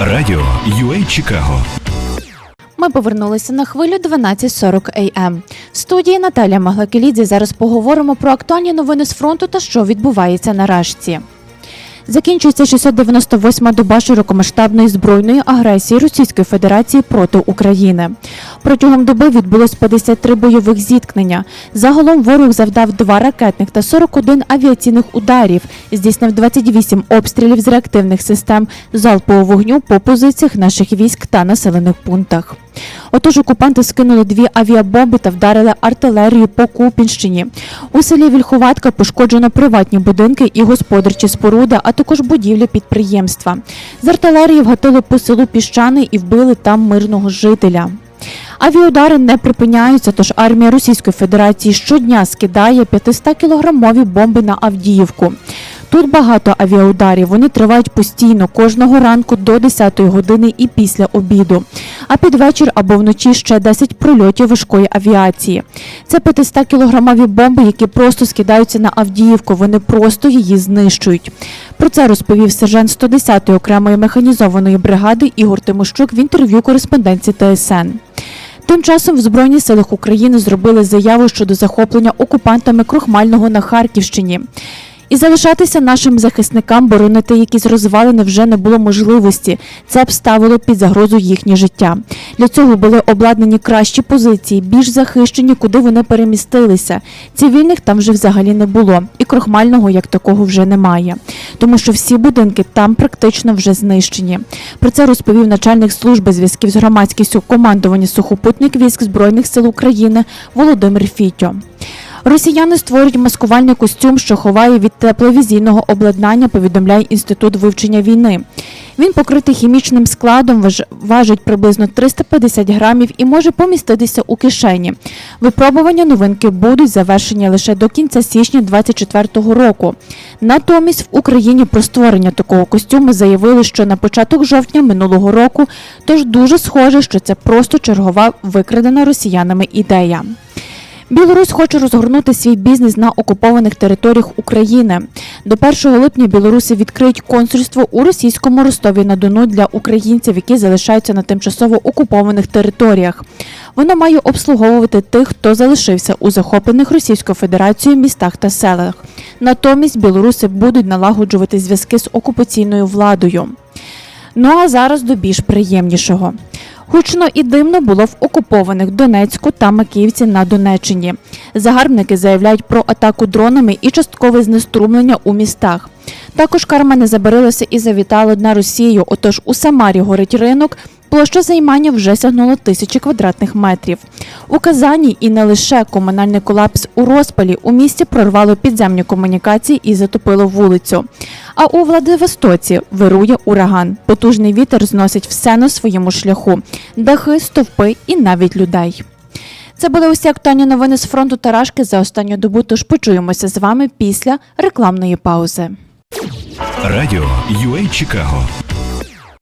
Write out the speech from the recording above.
Радіо UA Чикаго Ми повернулися на хвилю 12.40 AM. В студії Наталя Маглакелідзі зараз поговоримо про актуальні новини з фронту та що відбувається на Рашці. Закінчується 698-ма доба широкомасштабної збройної агресії Російської Федерації проти України. Протягом доби відбулось 53 бойових зіткнення. Загалом ворог завдав 2 ракетних та 41 авіаційних ударів, здійснив 28 обстрілів з реактивних систем залпового вогню по позиціях наших військ та населених пунктах. Отож, окупанти скинули дві авіабомби та вдарили артилерію по Купінщині. У селі Вільховатка пошкоджено приватні будинки і господарчі споруди, а також будівлі підприємства. З артилерії вгатили по селу Піщани і вбили там мирного жителя. Авіаудари не припиняються, тож армія Російської Федерації щодня скидає 500-кілограмові бомби на Авдіївку. Тут багато авіаударів. Вони тривають постійно кожного ранку до 10 години і після обіду. А під вечір або вночі ще 10 прольотів важкої авіації. Це 500-кілограмові бомби, які просто скидаються на Авдіївку. Вони просто її знищують. Про це розповів сержант 110-ї окремої механізованої бригади Ігор Тимощук в інтерв'ю кореспонденції ТСН. Тим часом в Збройних силах України зробили заяву щодо захоплення окупантами Крохмального на Харківщині. І залишатися нашим захисникам боронити якісь розвалини вже не було можливості. Це б ставило під загрозу їхнє життя. Для цього були обладнані кращі позиції, більш захищені, куди вони перемістилися. Цивільних там вже взагалі не було, і крохмального як такого вже немає, тому що всі будинки там практично вже знищені. Про це розповів начальник служби зв'язків з громадськістю командування сухопутних військ збройних сил України Володимир Фітьо. Росіяни створюють маскувальний костюм, що ховає від тепловізійного обладнання, повідомляє інститут вивчення війни. Він покритий хімічним складом, важ- важить приблизно 350 грамів і може поміститися у кишені. Випробування новинки будуть завершені лише до кінця січня 2024 року. Натомість в Україні про створення такого костюму заявили, що на початок жовтня минулого року, тож дуже схоже, що це просто чергова викрадена росіянами ідея. Білорусь хоче розгорнути свій бізнес на окупованих територіях України. До 1 липня білоруси відкриють консульство у російському Ростові на Дону для українців, які залишаються на тимчасово окупованих територіях. Воно має обслуговувати тих, хто залишився у захоплених Російською Федерацією містах та селах. Натомість білоруси будуть налагоджувати зв'язки з окупаційною владою. Ну а зараз до більш приємнішого. Гучно і дивно було в окупованих Донецьку та Макіївці на Донеччині. Загарбники заявляють про атаку дронами і часткове знеструмлення у містах. Також карма не забарилася і завітала на Росію. Отож у Самарі горить ринок. Площа займання вже сягнула тисячі квадратних метрів. У Казані і не лише комунальний колапс у розпалі у місті прорвало підземні комунікації і затопило вулицю. А у Владивостоці вирує ураган. Потужний вітер зносить все на своєму шляху: дахи, стовпи і навіть людей. Це були усі актуальні новини з фронту Тарашки за останню добу. Тож почуємося з вами після рекламної паузи. Радіо UA Чикаго